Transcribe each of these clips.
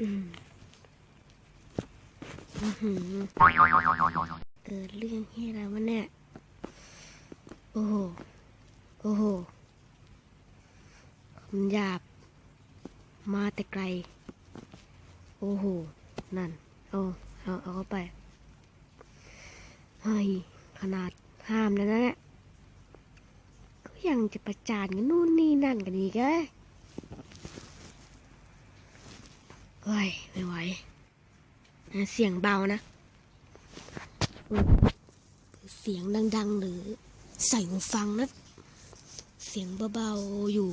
อืมอื้อเกิดเรื่องที่อะไรวะเนี่ย โอ้โห โอ้โหคำหยาบ มาแต่ไกล โอ้โห นั่น เอา เอา เอาเข้าไป เฮ้ย ขนาดห้ามแล้วนะเนี่ยก็ยังจะประจานกันนู่นนี่นั่นกันอีกเอ้ยเฮ้ย ไม่ไหว เสียงเบานะ เสียงดังๆ หรือใส่หูฟังนะ เสียงเบาๆ อยู่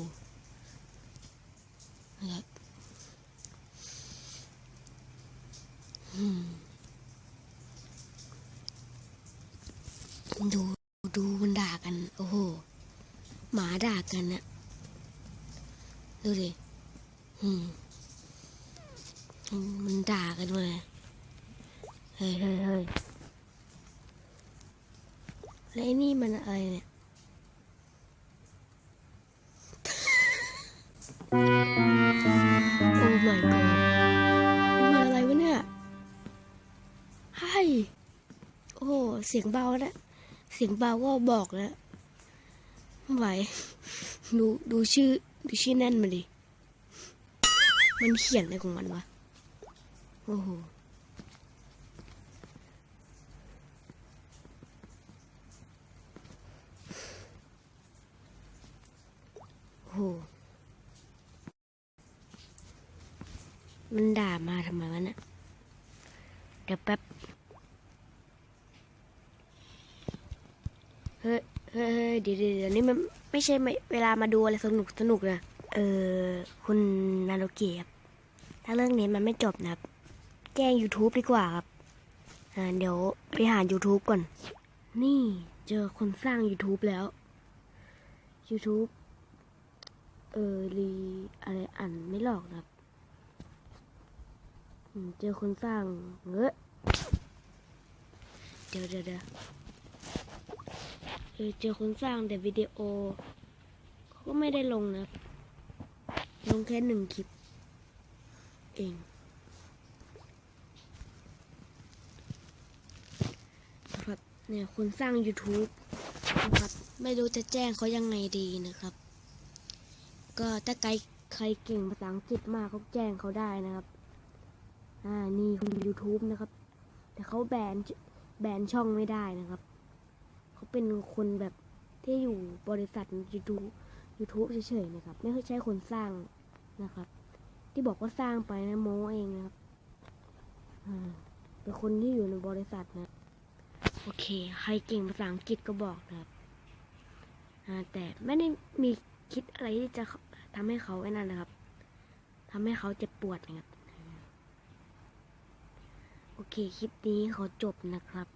นะครับดูดูมันด่ากัน โอ้โห หมาด่ากันนะดูดิอืม มันด่ากันเลยเฮ้ยเฮ้ยเฮ้ยแล้วไอ้นี่มันอะไรเนี่ยโอ้ my god มันอะไรวะเนี่ยไฮ้โอ้ เสียงเบาแล้วเสียงเบาก็บอกแล้วไม่ไหว ดู ดูชื่อ ดูชื่อแน่นมาดิ มันเขียนอะไรของมันวะ โอ้โหโอ้โห มันด่ามาทำไมวะเนี่ยเดี๋ยวแป๊บ เฮ้ยเฮ้ยเดี๋ยวเดี๋ยวนี่มันไม่ใช่เวลามาดูอะไรสนุกสนุกนะ เออ คุณนาโนเกีครับถ้าเรื่องนี้มันไม่จบนะครับ แจ้ง YouTube ดีกว่าครับเดี๋ยวไปหา YouTube ก่อน นี่เจอคนสร้าง YouTube แล้ว YouTube เออรีอะไรอ่านไม่หลอกนะครับเจอคนสร้างเงอะเดี๋ยวเดี๋ยวเดี๋ยวเออเจอคนสร้างแต่วิดีโอเขาก็ไม่ได้ลงนะ ลงแค่หนึ่งคลิป เอง นะครับเนี่ยคนสร้าง YouTube นะครับไม่รู้จะแจ้งเขายังไงดีนะครับ ก็ถ้าใครใครเก่งภาษาอังกฤษมากก็แจ้งเขาได้นะครับ อ่านี่คุณ YouTube นะครับ แต่เขาแบนแบนช่องไม่ได้นะครับ เขาเป็นคนแบบที่อยู่บริษัท YouTube YouTube เฉยๆนะครับ ไม่ใช่คนสร้างนะครับ ที่บอกว่าสร้างไปนะโมเองนะครับอ่าเป็นคนที่อยู่ในบริษัทนะ โอเค ใครเก่งภาษาอังกฤษก็บอกนะครับแต่ไม่ได้มีคิดอะไรที่จะทำให้เขาไอ้นั่นนะครับทำให้เขาเจ็บปวดนะครับ โอเค คลิปนี้ขอจบนะครับ